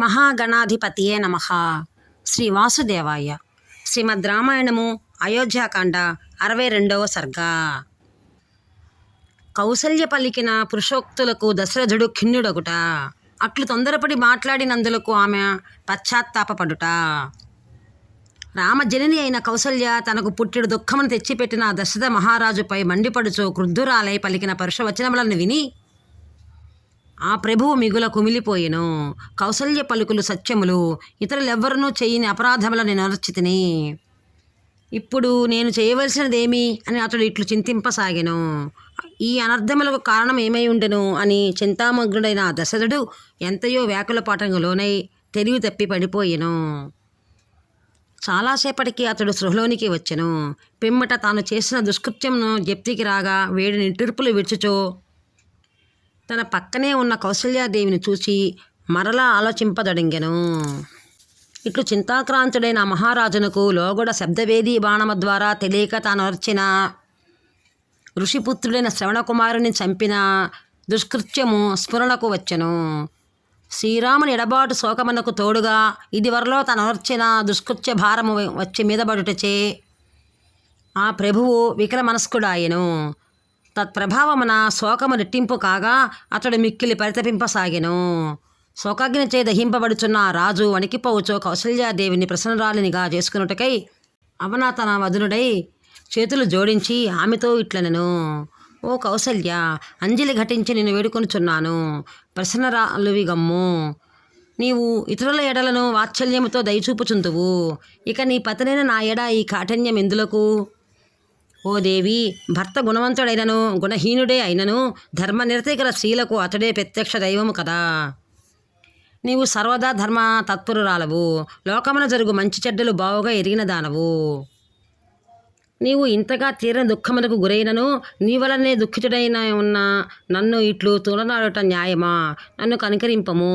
మహాగణాధిపతియే నమ. శ్రీ వాసుదేవాయ. శ్రీమద్ రామాయణము అయోధ్యాకాండ అరవై రెండవ సర్గ. కౌసల్య పలికిన పురుషోక్తులకు దశరథుడు ఖిన్నుడొగుట. అట్లు తొందరపడి మాట్లాడినందులకు ఆమె పశ్చాత్తాపపడుట. రామజనని అయిన కౌసల్య తనకు పుట్టిడు దుఃఖమును తెచ్చిపెట్టిన దశరథ మహారాజుపై మండిపడుచు క్రుద్ధురాలై పలికిన పరుషవచనములను విని ఆ ప్రభువు మిగుల కుమిలిపోయెను కౌసల్య పలుకులు సత్యములు ఇతరులెవ్వరూ చేయని అపరాధములను నరచితిని. ఇప్పుడు నేను చేయవలసినదేమి? అని అతడు ఇట్లు చింతింపసాగెను. ఈ అనర్థములకు కారణం ఏమై ఉండెను? అని చింతామగ్నుడైన దశరథుడు ఎంతయో వ్యాకులపాటంగా లోనై తెలివి తప్పి పడిపోయెను. చాలాసేపటికి అతడు సృహలోనికి వచ్చెను. పిమ్మట తాను చేసిన దుష్కృత్యమును జప్తికి రాగా వేడి నిట్టూర్పులు విడుచుచో తన పక్కనే ఉన్న కౌసల్యాదేవిని చూసి మరలా ఆలోచింపదొడంగెను. ఇట్లు చింతాక్రాంతుడైన మహారాజునకు లోగుడ శబ్దవేది బాణమ ద్వారా తెలియక తాను వచ్చిన ఋషిపుత్రుడైన శ్రవణకుమారుని చంపిన దుష్కృత్యము స్ఫురణకు వచ్చెను. శ్రీరాముని ఎడబాటు శోకమునకు తోడుగా ఇదివరలో తను దుష్కృత్య భారము వచ్చి మీదబడుటచే ఆ ప్రభువు వికల మనస్కుడాయెను తత్ప్రభావమున శోకము రెట్టింపు కాగా అతడు మిక్కిలి పరితపింపసాగెను. శోకాగ్నిచే దహింపబడుచున్న రాజు వణికిపోవచ్చో కౌశల్యాదేవిని ప్రసన్నరాలినిగా చేసుకున్నటకై అవన తన వదునుడై చేతులు జోడించి ఆమెతో ఇట్లనెను ఓ కౌసల్య అంజలి ఘటించి నేను వేడుకొనుచున్నాను. ప్రసన్నరాలువి గమ్ము నీవు ఇతరుల ఎడలను వాత్సల్యముతో దయచూపుచుందువు. ఇక నీ పతనైన నా ఎడ ఈ కాఠిన్యం ఎందులకు? ఓ దేవి భర్త గుణవంతుడైనను గుణహీనుడే అయినను ధర్మనిరతిగల స్త్రీలకు అతడే ప్రత్యక్ష దైవము కదా. నీవు సర్వదా ధర్మ తత్పరురాలవు లోకమున జరుగు మంచి చెడ్డలు బావుగా ఎరిగిన దానవు. నీవు ఇంతగా తీరని దుఃఖమునకు గురైనను నీ వలనే దుఃఖితుడైన ఉన్న నన్ను ఇట్లు తూలనాడట న్యాయమా? నన్ను కనికరింపము.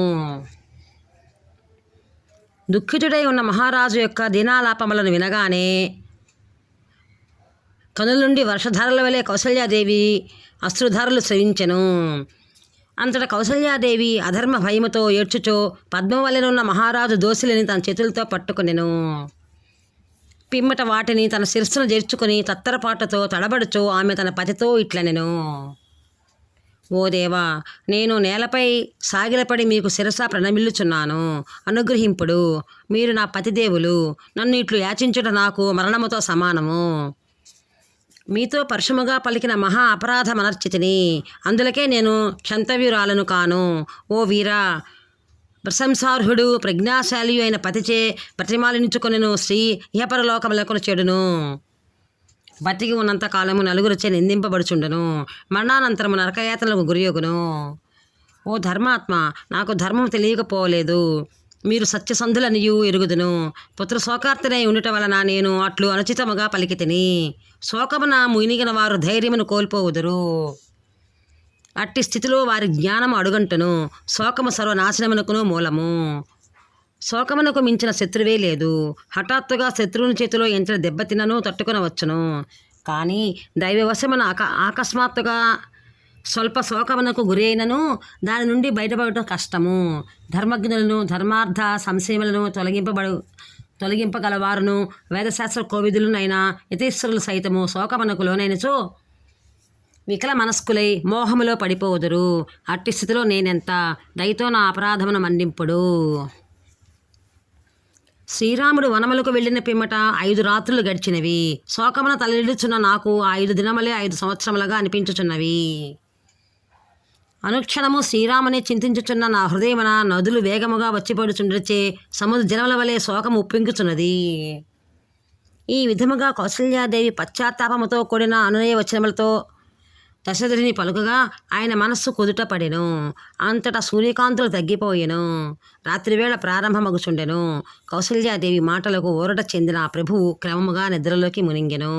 దుఃఖితుడై ఉన్న మహారాజు యొక్క దినాలాపములను వినగానే కనుల నుండి వర్షధారల వలె కౌసల్యాదేవి అశ్రుధారలు స్రవించెను. అంతట కౌసల్యాదేవి అధర్మ భయముతో ఏడ్చుచో పద్మవలెనున్న మహారాజు దోశలని తన చేతులతో పట్టుకొనెను. పిమ్మట వాటిని తన శిరస్సును చేర్చుకుని తత్తరపాటుతో తడబడుచో ఆమె తన పతితో ఇట్లనెను. ఓ దేవా నేను నేలపై సాగిలపడి మీకు శిరస ప్రణమిల్లుచున్నాను. అనుగ్రహింపుడు. మీరు నా పతిదేవులు. నన్ను ఇట్లు యాచించుట నాకు మరణముతో సమానము. మీతో పరుషముగా పలికిన మహా అపరాధమనర్చితిని. అందులకే నేను క్షంతవ్యురాలను కాను. ఓ వీరా ప్రశంసార్హుడు ప్రజ్ఞాశాలి అయిన పతిచే ప్రతిమాలించుకొనెను శ్రీ ఇహపరలోకములకు చెడును. బతికి ఉన్నంత కాలము నలుగురిచే నిందింపబడుచుండును. మరణానంతరము నరకయాతనలకు గురియగును. ఓ ధర్మాత్మ నాకు ధర్మం తెలియకపోలేదు మీరు సత్యసంధులనియు ఎరుగుదును. పుత్ర శోకార్తనై ఉండటం వలన నేను అట్లు అనుచితముగా పలికి తిని శోకమున మునిగిన వారు ధైర్యమును కోల్పోవుదురు. అట్టి స్థితిలో వారి జ్ఞానము అడుగంటును. శోకము సర్వనాశనమునకును మూలము. శోకమునకు మించిన శత్రువే లేదు. హఠాత్తుగా శత్రువుని చేతిలో ఎంచిన దెబ్బతినను తట్టుకొనవచ్చును. కానీ దైవవశమున ఆక ఆకస్మాత్తుగా స్వల్ప శోకమునకు గురి అయినను దాని నుండి బయటపడటం కష్టము. ధర్మజ్ఞులను ధర్మార్థ సంశయములను తొలగింపబడు తొలగింపగలవారును. వేదశాస్త్ర కోవిదులనైనా యతీశ్వరులు సైతము శోకమునకు లోనైనచో వికల మనస్కులై మోహములో పడిపోవుదురు అట్టి స్థితిలో నేనెంత? దయతో నా అపరాధమును మండింపుడు శ్రీరాముడు వనములకు వెళ్ళిన పిమ్మట ఐదు రాత్రులు గడిచినవి. శోకమున తలడిచున్న నాకు ఐదు దినములే ఐదు సంవత్సరములుగా అనిపించుచున్నవి. అనుక్షణము శ్రీరామని చింతించుచున్న నా హృదయమున నదులు వేగముగా వచ్చిపడుచుండచే సముద్ర జలముల వలె శోకము ఉప్పింగుచున్నది. ఈ విధముగా కౌసల్యాదేవి పశ్చాత్తాపముతో కూడిన అనునయ వచనములతో దశరథుని పలుకగా ఆయన మనస్సు కుదుట పడెను. అంతటా సూర్యకాంతులు తగ్గిపోయెను. రాత్రివేళ ప్రారంభమగుచుండెను. కౌసల్యాదేవి మాటలకు ఊరట చెందిన ప్రభువు క్రమముగా నిద్రలోకి మునింగెను.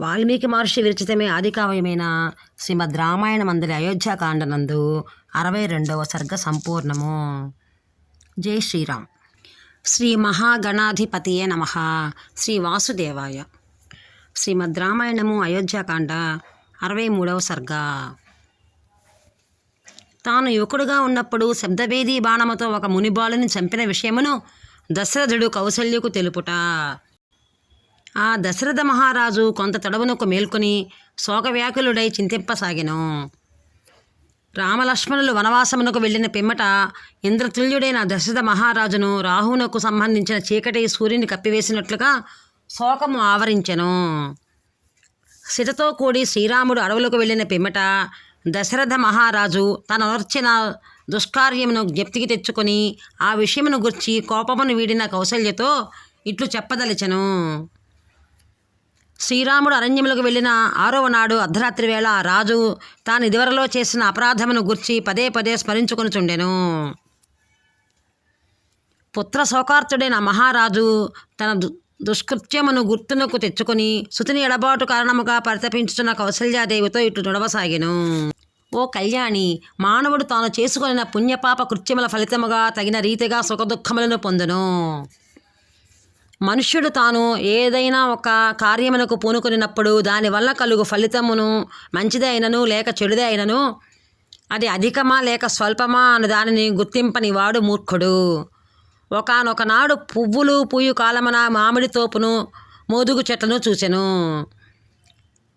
వాల్మీకి మహర్షి విరచితమే ఆదికావ్యమైన శ్రీమద్ రామాయణ మందిరి అయోధ్యాకాండనందు అరవై రెండవ సర్గ సంపూర్ణము జై శ్రీరామ్. శ్రీ మహాగణాధిపతియే నమ. శ్రీ వాసుదేవాయ. శ్రీమద్ రామాయణము అయోధ్యాకాండ అరవై మూడవ సర్గ. తాను యువకుడుగా ఉన్నప్పుడు శబ్దవేది బాణముతో ఒక మునిబాలుని చంపిన విషయమును దశరథుడు కౌసల్యకు తెలుపుట. ఆ దశరథ మహారాజు కొంత తడవునకు మేల్కొని శోకవ్యాకులుడై చింతింపసాగెను. రామలక్ష్మణులు వనవాసమునకు వెళ్ళిన పిమ్మట ఇంద్రతుల్యుడైన దశరథ మహారాజును రాహువునకు సంబంధించిన చీకటి సూర్యుని కప్పివేసినట్లుగా శోకము ఆవరించెను. సిటతో కూడి శ్రీరాముడు అడవులకు వెళ్ళిన పిమ్మట దశరథ మహారాజు తన నర్చిన దుష్కార్యమును జ్ఞప్తికి తెచ్చుకొని ఆ విషయమును గుర్చి కోపమును వీడిన కౌసల్యతో ఇట్లు చెప్పదలిచెను. శ్రీరాముడు అరణ్యములకు వెళ్ళిన ఆరవ నాడు అర్ధరాత్రి వేళ రాజు తాను ఇదివరలో చేసిన అపరాధమును గుర్చి పదే పదే స్మరించుకొనుచుండెను. పుత్ర శోకార్తుడైన మహారాజు తన దు దుష్కృత్యమును గుర్తునకు తెచ్చుకొని సుతిని ఎడబాటు కారణముగా పరితపించుచున్న కౌసల్యాదేవితో ఇటు నడవసాగెను. ఓ కళ్యాణి మానవుడు తాను చేసుకొనిన పుణ్యపాప కృత్యముల ఫలితముగా తగిన రీతిగా సుఖదుఖములను పొందును. మనుష్యుడు తాను ఏదైనా ఒక కార్యమునకు పూనుకునినప్పుడు దానివల్ల కలుగు ఫలితమును మంచిదే అయినను లేక చెడుదే అయినను? అది అధికమా లేక స్వల్పమా అన్న దానిని గుర్తింపని వాడు మూర్ఖుడు. ఒకనొకనాడు పువ్వులు పూయు కాలమున మామిడి తోపును మోదుగు చెట్లను చూసెను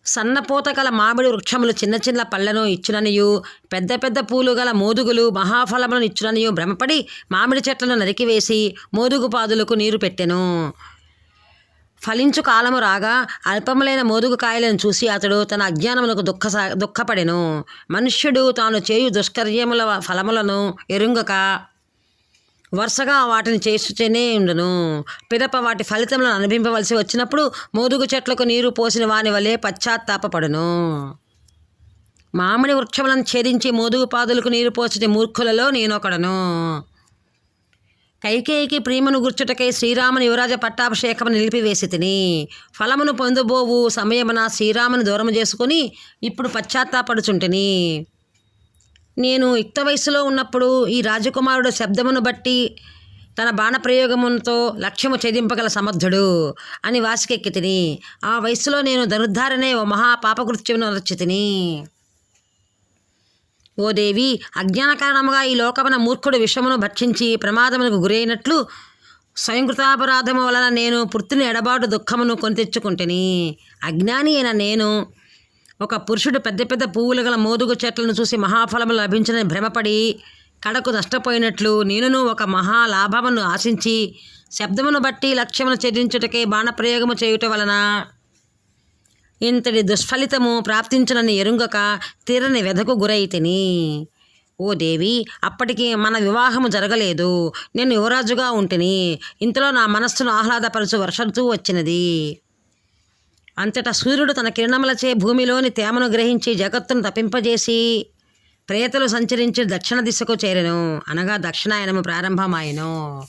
సన్నపూత గల మామిడి వృక్షములు చిన్న చిన్న పళ్ళను ఇచ్చుననియు పెద్ద పెద్ద పూలు గల మోదుగులు మహాఫలములను ఇచ్చుననియు భ్రమపడి మామిడి చెట్లను నరికివేసి మోదుగు పాదులకు నీరు పెట్టెను. ఫలించు కాలము రాగా అల్పములైన మోదుగు కాయలను చూసి అతడు తన అజ్ఞానములకు దుఃఖ దుఃఖపడెను. మనుష్యుడు తాను చేయు దుష్కర్యముల ఫలములను ఎరుంగక వరుసగా వాటిని చేస్తూనే ఉండను. పిదప వాటి ఫలితములను అనుభవింపవలసి వచ్చినప్పుడు మోదుగు చెట్లకు నీరు పోసిన వాని వలె పశ్చాత్తాపడను మామిడి వృక్షములను ఛేదించి మోదుగు పాదులకు నీరు పోసిన మూర్ఖులలో నేనొకడను. కైకేయికి ప్రేమను గుర్చుటకై శ్రీరాముని యువరాజ పట్టాభిషేకము నిలిపివేసి తిని ఫలమును పొందుబోవు సమయమున శ్రీరామును దూరం చేసుకుని ఇప్పుడు పశ్చాత్తాపడుచుంటిని. నేను యుక్త వయసులో ఉన్నప్పుడు ఈ రాజకుమారుడు శబ్దమును బట్టి తన బాణప్రయోగముతో లక్ష్యము ఛేదింపగల సమర్థుడు అని వాసికెక్కి తిని ఆ వయసులో నేను ధనుర్ధారనే ఓ మహా పాపకృత్యమును రచితిని ఓ దేవి అజ్ఞాన కారణముగా ఈ లోకమున మూర్ఖుడు విషమును భక్షించి ప్రమాదమునకు గురైనట్లు స్వయంకృతాపరాధము వలన నేను పుర్తిని ఎడబాటు దుఃఖమును కొని తెచ్చుకుంటేని అజ్ఞాని అయిన నేను ఒక పురుషుడు పెద్ద పెద్ద పువ్వులు గల మోదుగు చెట్లను చూసి మహాఫలము లభించని భ్రమపడి కడకు నష్టపోయినట్లు నేనును ఒక మహా లాభమును ఆశించి శబ్దమును బట్టి లక్ష్యమును ఛేదించుటకే బాణప్రయోగము చేయుట వలన ఇంతటి దుష్ఫలితము ప్రాప్తించునని ఎరుంగక తీరని వెధకు గురైతిని ఓ దేవి అప్పటికి మన వివాహము జరగలేదు. నేను యువరాజుగా ఉంటిని. ఇంతలో నా మనస్సును ఆహ్లాదపరచు వర్షంతూ వచ్చినది. అంతటా సూర్యుడు తన కిరణములచే భూమిలోని తేమను గ్రహించి జగత్తును తప్పింపజేసి ప్రేతలు సంచరించి దక్షిణ దిశకు చేరెను. అనగా దక్షిణాయనము ప్రారంభమాయెను.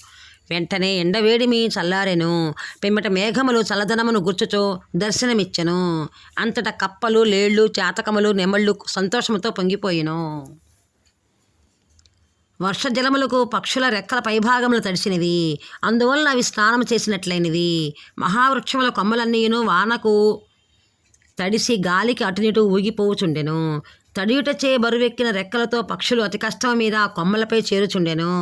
వెంటనే ఎండవేడిమి చల్లారెను. పిమ్మట మేఘములు చల్లదనమును గుర్చుచు దర్శనమిచ్చెను. అంతటా కప్పలు లేళ్ళు చాతకములు నెమళ్ళు సంతోషముతో పొంగిపోయెను. వర్షజలములకు పక్షుల రెక్కల పైభాగములు తడిసినవి. అందువల్ల అవి స్నానం చేసినట్లయినవి మహావృక్షముల కొమ్మలన్నీను వానకు తడిసి గాలికి అటునిటు ఊగిపోవుచుండెను. తడియుటచే బరువెక్కిన రెక్కలతో పక్షులు అతి కష్టం మీద కొమ్మలపై చేరుచుండెను.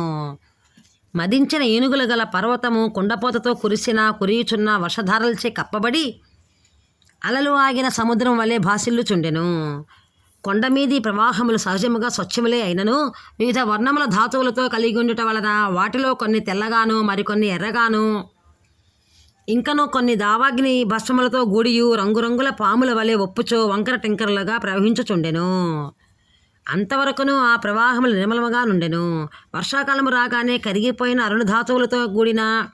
మదించిన ఏనుగులు గల పర్వతము కుండపోతతో కురిసిన కురియుచున్న వర్షధారలచే కప్పబడి అలలు ఆగిన సముద్రం వలె భాసిల్లుచుండెను. కొండమీది ప్రవాహములు సహజముగా స్వచ్ఛములే అయినను. వివిధ వర్ణముల ధాతువులతో కలిగి ఉండుట వలన వాటిలో కొన్ని తెల్లగాను మరికొన్ని ఎర్రగాను. ఇంకనూ కొన్ని దావాగ్ని భస్మములతో గూడియు రంగురంగుల పాముల వలె ఒప్పుచో వంకర టింకరలుగా ప్రవహించుచుండెను. అంతవరకును ఆ ప్రవాహములు నిర్మలముగా నుండెను. వర్షాకాలము రాగానే కరిగిపోయిన అరుణధాతువులతో కూడిన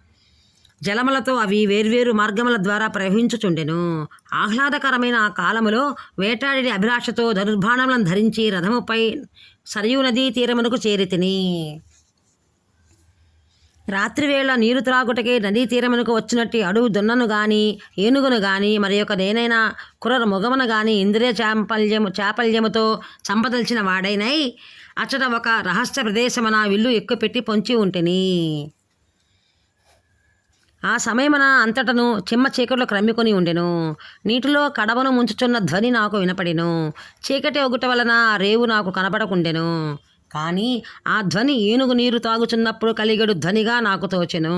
జలములతో అవి వేర్వేరు మార్గముల ద్వారా ప్రవహించుచుండెను. ఆహ్లాదకరమైన ఆ కాలములో వేటాడి అభిలాషతో ధనుర్బాణములను ధరించి రథముపై సరియు నదీ తీరమునకు చేరితిని. రాత్రివేళ నీరు త్రాగుటకే నదీ తీరమునకు వచ్చినట్టు అడుగు దున్నను గాని ఏనుగును గాని మరి ఒక దేనైనా కుర్ర మొగమును గాని ఇంద్రియ చాపల్యము చాపల్యముతో చంపదలిచిన వాడైనై అచ్చట ఒక రహస్య ప్రదేశమున విల్లు ఎక్కుపెట్టి పొంచి ఉంటిని. ఆ సమయమున అంతటను చిమ్మ చీకట్లో క్రమ్మికొని ఉండెను. నీటిలో కడవను ముంచుచున్న ధ్వని నాకు వినపడెను. చీకటి ఒకటి వలన ఆ రేవు నాకు కనపడకుండెను కానీ ఆ ధ్వని ఏనుగు నీరు తాగుచున్నప్పుడు కలిగడు ధ్వనిగా నాకు తోచెను.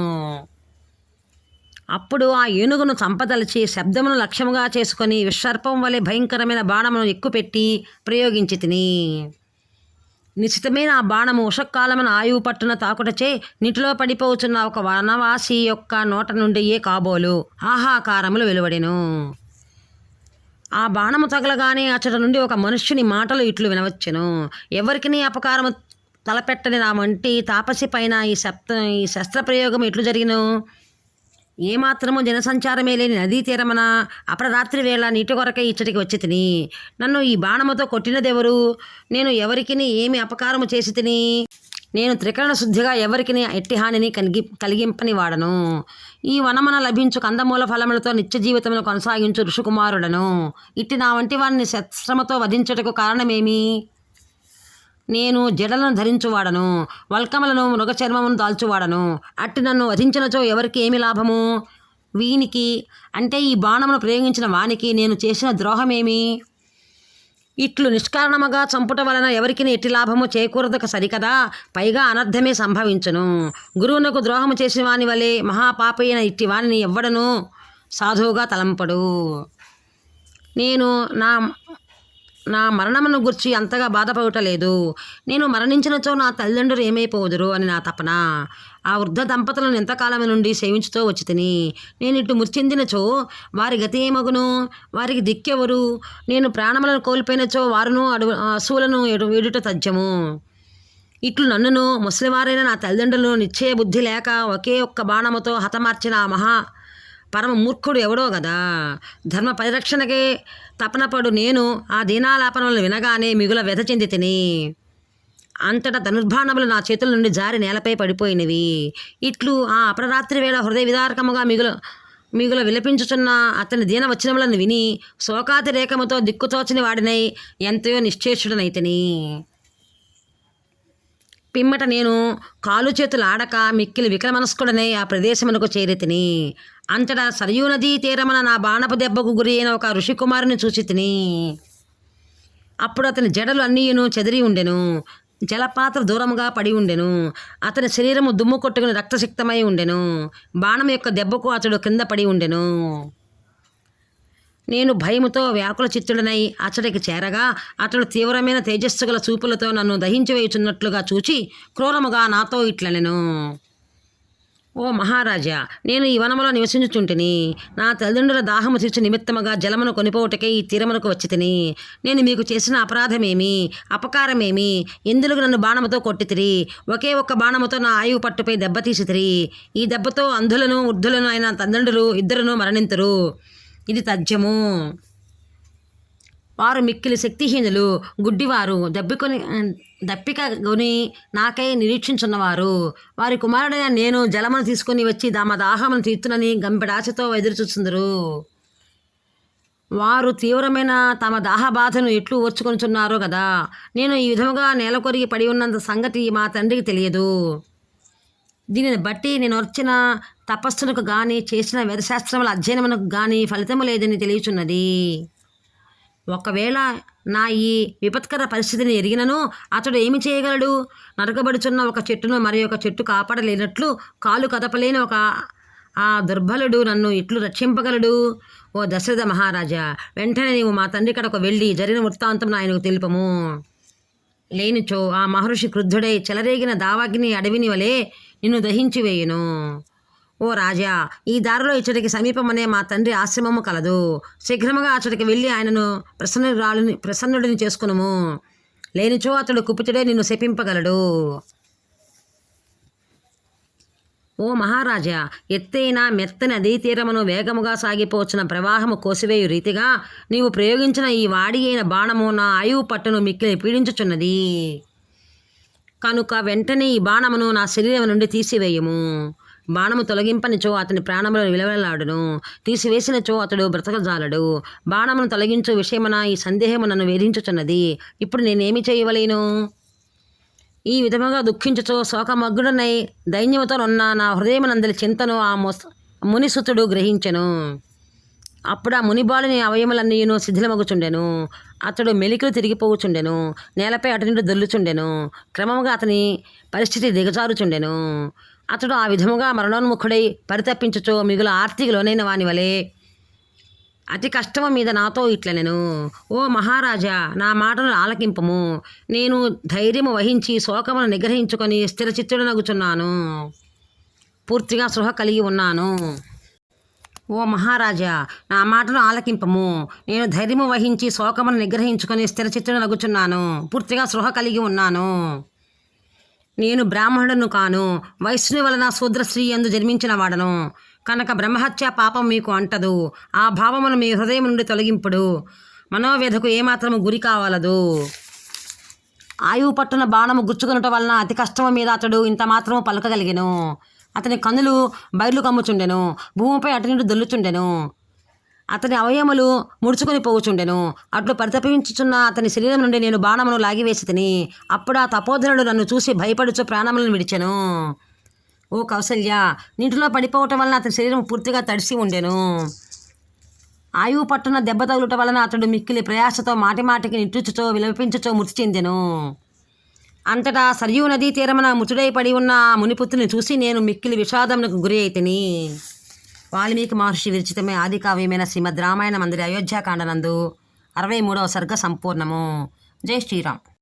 అప్పుడు ఆ ఏనుగును చంపదలిచి శబ్దమును లక్ష్యముగా చేసుకొని విసర్పం వలె భయంకరమైన బాణమును ఎక్కుపెట్టి ప్రయోగించి తిని నిశ్చితమైన ఆ బాణము ఉషకాలమైన ఆయువు పట్టున తాకుటచే నీటిలో పడిపోచున్న ఒక వనవాసి యొక్క నోట నుండి ఏ కాబోలు ఆహాకారములు వెలువడెను. ఆ బాణము తగలగానే అచ్చట నుండి ఒక మనుష్యుని మాటలు ఇట్లు వినవచ్చును. ఎవరికి అపకారము తలపెట్టని నా వంటి తాపసి పైన ఈ శబ్ద ఈ శస్త్రప్రయోగం ఎట్లు జరిగిను? ఏమాత్రము జనసంచారమే లేని నదీ తీరమన అపరరాత్రి వేళ నీటి కొరకై ఇచ్చటికి వచ్చి తిని నన్ను ఈ బాణముతో కొట్టినదెవరు? నేను ఎవరికిని ఏమి అపకారము చేసి తిని? నేను త్రికరణ శుద్ధిగా ఎవరికి ఎట్టి హానిని కలిగి కలిగింపని వాడను ఈ వనమన లభించు కందమూల ఫలములతో నిత్య జీవితమును కొనసాగించు ఋషికుమారుడను. ఇట్టి నా వంటి వారిని శస్త్రముతో వధించుటకు కారణమేమి? నేను జడలను ధరించువాడను వల్కములను మృగచర్మమును దాల్చువాడను. అట్టి నన్ను వధించినచో ఎవరికి ఏమి లాభము? వీనికి అంటే ఈ బాణమును ప్రయోగించిన వానికి నేను చేసిన ద్రోహమేమి? ఇట్లు నిష్కారణముగా చంపుట వలన ఎవరికి ఎట్టి లాభము చేకూరదక సరికదా? పైగా అనర్థమే సంభవించును. గురువునకు ద్రోహము చేసిన వాని వలె మహాపాపైన ఇట్టి వానిని ఎవ్వడను సాధువుగా తలంపడు. నేను నా నా మరణమును గుర్చి అంతగా బాధపడటలేదు. నేను మరణించినచో నా తల్లిదండ్రులు ఏమైపోదురు అని నా తపన. ఆ వృద్ధ దంపతులను ఎంతకాలం నుండి సేవించుతూ వచ్చి తిని నేను ఇటు ముర్చిందినచో వారి గతి ఏమగును? వారికి దిక్కెవరు? నేను ప్రాణములను కోల్పోయినచో వారును అడు అసువులను ఎడు ఎడుట తథ్యము. ఇట్లు నన్నును ముసలివారైన నా తల్లిదండ్రులను నిశ్చయ బుద్ధి లేక ఒకే ఒక్క బాణముతో హతమార్చిన ఆ మహా పరమ మూర్ఖుడు ఎవడో కదా ధర్మ పరిరక్షణకే తపనపడు నేను ఆ దీనాలాపనలను వినగానే మిగుల వ్యధ చెంది తిని అంతటా ధనుర్బాణములు నా చేతుల నుండి జారి నేలపై పడిపోయినవి. ఇట్లు ఆ అపరరాత్రి వేళ హృదయ విదారకముగా మిగుల మిగుల విలపించుచున్న అతని దీన వచనములను విని శోకాతిరేకముతో దిక్కుతోచని వాడినై ఎంతయో నిశ్చేషుడనైతిని పిమ్మట నేను కాలు చేతులు ఆడక మిక్కిలి వికలమనస్కుడనై ఆ ప్రదేశమునకు చేరితిని అంతటా సరయూ నదీ తీరమన నా బాణపు దెబ్బకు గురి అయిన ఒక ఋషికుమారుని చూసి తిని అప్పుడు అతని జడలు అన్నీయును చెదిరి ఉండెను జలపాత్ర దూరముగా పడి ఉండెను అతని శరీరము దుమ్ము కొట్టుకుని రక్తసిక్తమై ఉండెను బాణం యొక్క దెబ్బకు అతడు కింద పడి ఉండెను. నేను భయముతో వ్యాకుల చిత్తుడనై అతడికి చేరగా అతడు తీవ్రమైన తేజస్సు గల చూపులతో నన్ను దహించి వేయుచున్నట్లుగా చూచి క్రూరముగా నాతో ఇట్లనెను. ఓ మహారాజా నేను ఈ వనములో నివసించుచుంటిని. నా తల్లిదండ్రుల దాహము తీర్చు నిమిత్తముగా జలమును కొనిపోవటకే ఈ తీరమునకు వచ్చి తిని నేను మీకు చేసిన అపరాధమేమి? అపకారమేమి? ఎందులకు నన్ను బాణముతో కొట్టితిరి? ఒకే ఒక్క బాణముతో నా ఆయువు పట్టుపై దెబ్బతీసితిరి ఈ దెబ్బతో అంధులను వృద్ధులను అయిన తల్లిదండ్రులు ఇద్దరును మరణింతురు. ఇది తథ్యము. వారు మిక్కిలి శక్తిహీనులు. గుడ్డివారు దబ్బికొని దప్పిక కొని నాకై నిరీక్షించున్నవారు. వారి కుమారుడైన నేను జలమును తీసుకొని వచ్చి తమ దాహమును తీర్చునని గంపెడాశతో ఎదురుచూస్తుందరు వారు తీవ్రమైన తమ దాహబాధను ఎట్లు ఓర్చుకొనిచున్నారో కదా నేను ఈ విధముగా నేలకొరిగి పడి ఉన్నంత సంగతి మా తండ్రికి తెలియదు. దీనిని బట్టి నేను వచ్చిన తపస్సునకు కానీ చేసిన వేదశాస్త్రముల అధ్యయనమునకు కానీ ఫలితము లేదని తెలియచున్నది. ఒకవేళ నా ఈ విపత్కర పరిస్థితిని ఎరిగినను అతడు ఏమి చేయగలడు? నరకబడుచున్న ఒక చెట్టును మరి ఒక చెట్టు కాపాడలేనట్లు కాలు కదపలేని ఒక ఆ దుర్బలుడు నన్ను ఇట్లు రక్షింపగలడు. ఓ దశరథ మహారాజా వెంటనే నీవు మా తండ్రి కడకు వెళ్ళి జరిగిన వృత్తాంతం ఆయనకు తెలుపము. లేనిచో ఆ మహర్షి క్రుద్ధుడై చెలరేగిన దావాగ్ని అడవిని వలె నిన్ను దహించి వేయును. ఓ రాజా ఈ దారిలో ఇచ్చటికి సమీపమనే మా తండ్రి ఆశ్రమము కలదు. శీఘ్రముగా అతడికి వెళ్ళి ఆయనను ప్రసన్నురాలుని ప్రసన్నుడిని చేసుకునుము. లేనిచో అతడు కుపితుడే నిన్ను శపింపగలడు. ఓ మహారాజా ఎత్తైన మెత్తని నదీ తీరమును వేగముగా సాగిపోచిన ప్రవాహము కోసివేయు రీతిగా నీవు ప్రయోగించిన ఈ వాడి అయిన బాణము నా ఆయువు పట్టును మిక్కిలి పీడించుచున్నది. కనుక వెంటనే ఈ బాణమును నా శరీరం నుండి తీసివేయము. బాణము తొలగింపనిచో అతని ప్రాణములు విలవలాడును తీసివేసినచో అతడు బ్రతకజాలడు. బాణమును తొలగించు విషయమున ఈ సందేహము నన్ను వేధించుచున్నది. ఇప్పుడు నేనేమి చేయవలేను? ఈ విధముగా దుఃఖించుచో శోకమగ్గుడనై దైన్యముతోనున్న నా హృదయమునందలి చింతను ఆ మొస్ మునిసుతుడు గ్రహించెను. అప్పుడు ఆ మునిబాలుని అవయములన్నీను శిథిలమగుచుండెను. అతడు మెలికలు తిరిగిపోవుచుండెను. నేలపై అటు నుండి దొల్లుచుండెను. క్రమముగా అతని పరిస్థితి దిగజారుచుండెను. అతడు ఆ విధముగా మరణోన్ముఖుడై పరితప్పించుచో మిగులు ఆర్తికి లోనైన వాని వలె అతి కష్టము మీద నాతో ఇట్ల నేను ఓ మహారాజా నా మాటను ఆలకింపము. నేను ధైర్యము వహించి శోకమును నిగ్రహించుకొని స్థిరచిత్తుడనగుచున్నాను. పూర్తిగా సృహ కలిగి ఉన్నాను. ఓ మహారాజా నా మాటను ఆలకింపము. నేను ధైర్యము వహించి శోకమును నిగ్రహించుకొని స్థిరచిత్తుడనగుచున్నాను. పూర్తిగా సృహ కలిగి ఉన్నాను. నేను బ్రాహ్మణుడను కాను వైష్ణు వలన శూద్రశ్రీ ఎందు జన్మించిన వాడను. కనుక బ్రహ్మహత్య పాపం మీకు అంటదు. ఆ భావమును మీ హృదయం నుండి తొలగింపుడు. మనోవ్యధకు ఏమాత్రము గురి కావలదు. ఆయువు పట్టున బాణము గుచ్చుకునటం వలన అతి కష్టము మీద అతడు ఇంత మాత్రము పలకగలిగెను. అతని కన్నులు బయలు కమ్ముచుండెను. భూమిపై అటు నుండి దొల్లుచుండెను. అతని అవయములు ముడుచుకొని పోవుచుండెను. అట్లు పరితపించుచున్న అతని శరీరం నుండి నేను బాణమును లాగివేసి తిని అప్పుడు ఆ తపోధనుడు నన్ను చూసి భయపడుచు ప్రాణములను విడిచెను. ఓ కౌసల్య నీటిలో పడిపోవటం వలన అతని శరీరం పూర్తిగా తడిసి ఉండెను. ఆయువు పట్టున దెబ్బ తగులుట వలన అతడు మిక్కిలి ప్రయాసతో మాటిమాటికి నిట్టుచుచో విలపించుచో మృతి చెందెను. అంతటా సరియు నదీ తీరమున ముచుడై పడి ఉన్న మునిపుత్రుని చూసి నేను మిక్కిలి విషాదమునకు గురి అయితిని. వాల్మీకి మహర్షి విరచితమే ఆది కావ్యమైన శ్రీమద్ రామాయణ మందిర అయోధ్యాకాండనందు అరవై మూడవ సర్గ సంపూర్ణము. జై శ్రీరామ్.